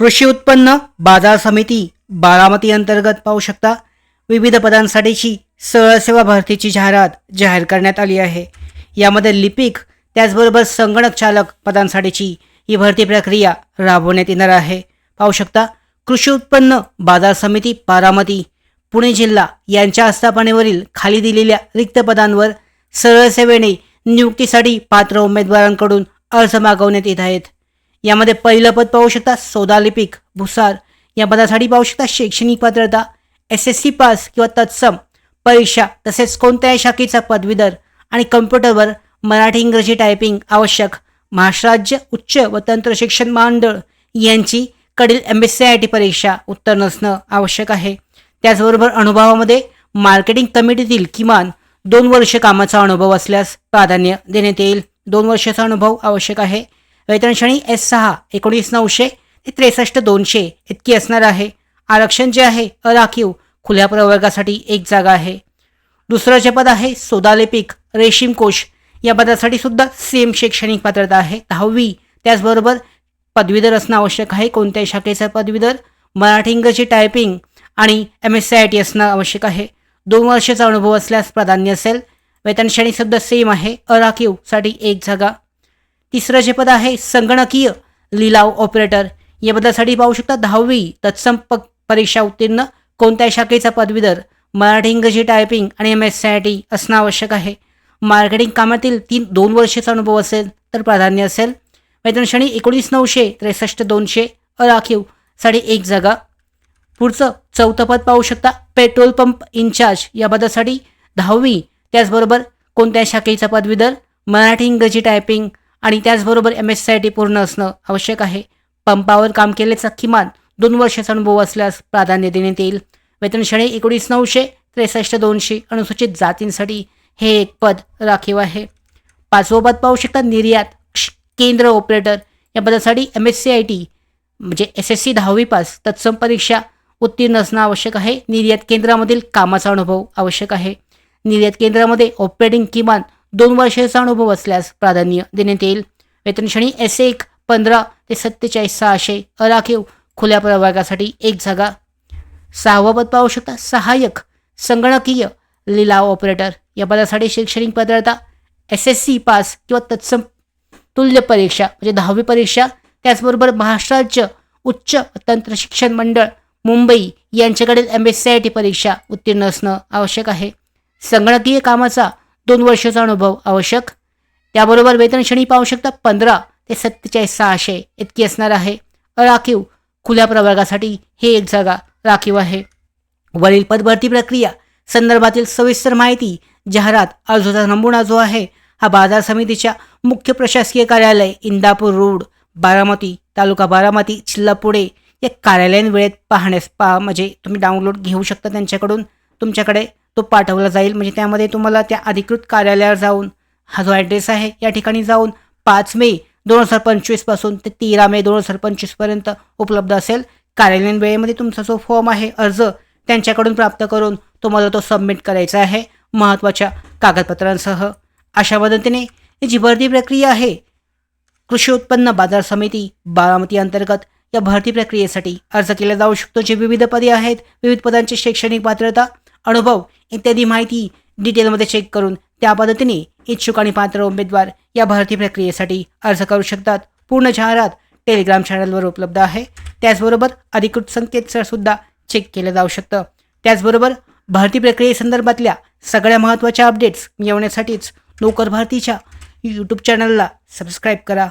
कृषी उत्पन्न बाजार समिती बारामती अंतर्गत पाहू शकता. विविध पदांसाठीची सरळ सेवा भरतीची जाहिरात जाहीर करण्यात आली आहे. यामध्ये लिपिक त्याचबरोबर संगणक चालक पदांसाठीची ही भरती प्रक्रिया राबवण्यात येणार आहे. पाहू शकता कृषी उत्पन्न बाजार समिती बारामती पुणे जिल्हा यांच्या आस्थापनेवरील खाली दिलेल्या रिक्त पदांवर सरळ सेवेने नियुक्तीसाठी पात्र उमेदवारांकडून अर्ज मागवण्यात येत आहेत. यामध्ये पहिलं पद पाहू शकता सौदालिपिक भुसार. या पदासाठी पाहू शकता शैक्षणिक पात्रता एस एस सी पास किंवा तत्सम परीक्षा तसेच कोणत्याही शाखेचा पदवीधर आणि कम्प्युटरवर मराठी इंग्रजी टायपिंग आवश्यक. महाराष्ट्र राज्य उच्च व तंत्र शिक्षण महामंडळ यांची कडील M S C I T परीक्षा उत्तर नसणं आवश्यक आहे. त्याचबरोबर अनुभवामध्ये मार्केटिंग कमिटीतील किमान दोन वर्ष कामाचा अनुभव असल्यास प्राधान्य देण्यात येईल. दोन वर्षाचा अनुभव आवश्यक आहे. वेतनश्रेणी एस सहा एकोणीस नऊशे ते त्रेसष्ट दोनशे इतकी असणार आहे. आरक्षण जे आहे अराखीव खुल्या प्रवर्गासाठी एक जागा आहे. दुसरं जे पद आहे सोदालिपिक रेशीम कोश या पदासाठी सुद्धा सेम शैक्षणिक पात्रता आहे. दहावी त्याचबरोबर पदवीधर असणं आवश्यक आहे. कोणत्याही शाखेचा पदवीधर मराठी इंग्रजी टायपिंग आणि M S C I T असणं आवश्यक आहे. दोन वर्षाचा अनुभव असल्यास प्राधान्य असेल. वेतन श्रेणी सुद्धा सेम आहे. अराखीवसाठी एक जागा. तिसरं जे पद आहे संगणकीय लिलाव ऑपरेटर या पदासाठी पाहू शकता दहावी तत्सम प परीक्षा उत्तीर्ण कोणत्या शाखेचा पदवीधर? मराठी इंग्रजी टायपिंग आणि M S C I T असणं आवश्यक आहे. मार्केटिंग कामातील तीन दोन वर्षाचा अनुभव असेल तर प्राधान्य असेल. वेतन क्षणी एकोणीस नऊशे त्रेसष्ट दोनशे अराखीवसाठी एक जागा. पुढचं चौथं पद पाहू शकता पेट्रोल पंप इन्चार्ज. या पदासाठी दहावी त्याचबरोबर कोणत्या शाखेचा पदवीधर? मराठी इंग्रजी टायपिंग आणि त्याचबरोबर M S C I T पूर्ण असणं आवश्यक आहे. पंपावर काम केल्याचा किमान दोन वर्षाचा अनुभव असल्यास प्राधान्य देण्यात येईल. वेतन श्रेणी एकोणीस नऊशे त्रेसष्ट दोनशे अनुसूचित जातींसाठी हे एक पद राखीव आहे. पाचवं पद पाहू शकता निर्यात केंद्र ऑपरेटर या पदासाठी M S C I T म्हणजे एस एस सी दहावी पास तत्सम परीक्षा उत्तीर्ण असणं आवश्यक आहे. निर्यात केंद्रामधील कामाचा अनुभव आवश्यक आहे. निर्यात केंद्रामध्ये ऑपरेटिंग किमान दोन वर्षाचा अनुभव असल्यास प्राधान्य देण्यात येईल. वेतनश्रेणी एस एक पंधरा ते सत्तेचाळीस सहाशे अराखीव खुल्या प्रवर्गासाठी एक जागा. सहावं पद पाहू शकता सहाय्यक संगणकीय लिलाव ऑपरेटर. या पदासाठी शैक्षणिक पात्रता एस एस सी पास किंवा तत्सम तुल्य परीक्षा म्हणजे दहावी परीक्षा. त्याचबरोबर महाराष्ट्र राज्य उच्च तंत्र शिक्षण मंडळ मुंबई यांच्याकडील M S C I T परीक्षा उत्तीर्ण असणं आवश्यक आहे. संगणकीय कामाचा दोन वर्षाचा अनुभव आवश्यक. त्याबरोबर वेतन श्रेणी पाहू शकता पंधरा ते सत्तेचाळीस सहाशे इतकी असणार आहे. राखीव खुल्या प्रवर्गासाठी हे एक जागा राखीव आहे. वरील पदभरती प्रक्रिया संदर्भातील सविस्तर माहिती जाहिरात अर्जाचा नमुना जो आहे हा बाजार समितीच्या मुख्य प्रशासकीय कार्यालय इंदापूर रोड बारामती तालुका बारामती जिल्हा पुणे या कार्यालयीन वेळेत पाहण्यास पा म्हणजे तुम्ही डाउनलोड घेऊ शकता त्यांच्याकडून. तुमच्याकडे तो पाठवला जाईल. म्हणजे त्यामध्ये तुम्हाला त्या अधिकृत कार्यालयावर जाऊन हा जो ॲड्रेस आहे या ठिकाणी जाऊन पाच मे दोन हजार पंचवीसपासून ते तेरा मे दोन हजार पंचवीसपर्यंत उपलब्ध असेल. कार्यालयीन वेळेमध्ये तुमचा जो फॉर्म आहे अर्ज त्यांच्याकडून प्राप्त करून तुम्हाला तो सबमिट करायचा आहे महत्त्वाच्या कागदपत्रांसह. अशा पद्धतीने जी भरती प्रक्रिया आहे कृषी उत्पन्न बाजार समिती बारामती अंतर्गत या भरती प्रक्रियेसाठी अर्ज केला जाऊ शकतो. जे विविध पदे आहेत विविध पदांची शैक्षणिक पात्रता अनुभव इत्यादी माहिती डिटेलमध्ये चेक करून त्या पद्धतीने इच्छुक आणि पात्र उमेदवार या भरती प्रक्रियेसाठी अर्ज करू शकतात. पूर्ण जाहिरात टेलिग्राम चॅनलवर उपलब्ध आहे. त्याचबरोबर अधिकृत संकेतस्थळसुद्धा चेक केलं जाऊ शकतं. त्याचबरोबर भरती प्रक्रियेसंदर्भातल्या सगळ्या महत्त्वाच्या अपडेट्स मिळवण्यासाठीच नोकर भारतीच्या यूट्यूब चॅनलला सबस्क्राईब करा.